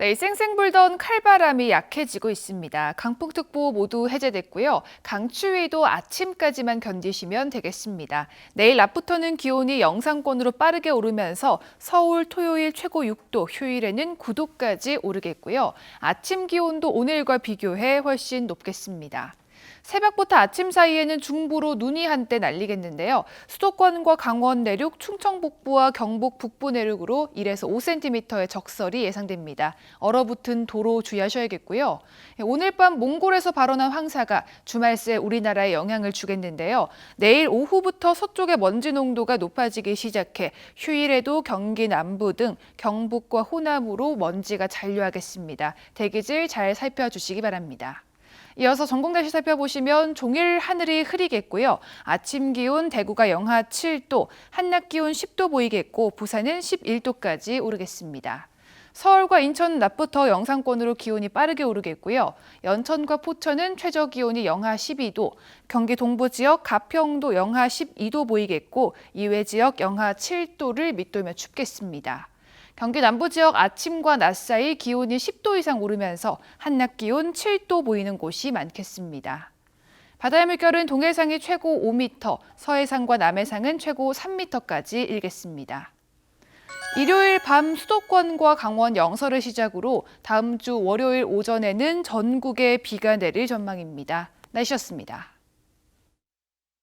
네, 쌩쌩 불던 칼바람이 약해지고 있습니다. 강풍특보 모두 해제됐고요. 강추위도 아침까지만 견디시면 되겠습니다. 내일 낮부터는 기온이 영상권으로 빠르게 오르면서 서울 토요일 최고 6도, 휴일에는 9도까지 오르겠고요. 아침 기온도 오늘과 비교해 훨씬 높겠습니다. 새벽부터 아침 사이에는 중부로 눈이 한때 날리겠는데요. 수도권과 강원 내륙, 충청 북부와 경북 북부 내륙으로 1에서 5cm의 적설이 예상됩니다. 얼어붙은 도로 주의하셔야겠고요. 오늘 밤 몽골에서 발원한 황사가 주말 새 우리나라에 영향을 주겠는데요. 내일 오후부터 서쪽의 먼지 농도가 높아지기 시작해 휴일에도 경기 남부 등 경북과 호남으로 먼지가 잔류하겠습니다. 대기질 잘 살펴주시기 바랍니다. 이어서 전국 날씨 살펴보시면 종일 하늘이 흐리겠고요. 아침 기온 대구가 영하 7도, 한낮 기온 10도 보이겠고 부산은 11도까지 오르겠습니다. 서울과 인천 낮부터 영상권으로 기온이 빠르게 오르겠고요. 연천과 포천은 최저 기온이 영하 12도, 경기 동부 지역 가평도 영하 12도 보이겠고 이외 지역 영하 7도를 밑돌며 춥겠습니다. 경기 남부 지역 아침과 낮 사이 기온이 10도 이상 오르면서 한낮 기온 7도 보이는 곳이 많겠습니다. 바다의 물결은 동해상이 최고 5m, 서해상과 남해상은 최고 3m까지 일겠습니다. 일요일 밤 수도권과 강원 영서를 시작으로 다음 주 월요일 오전에는 전국에 비가 내릴 전망입니다. 날씨였습니다.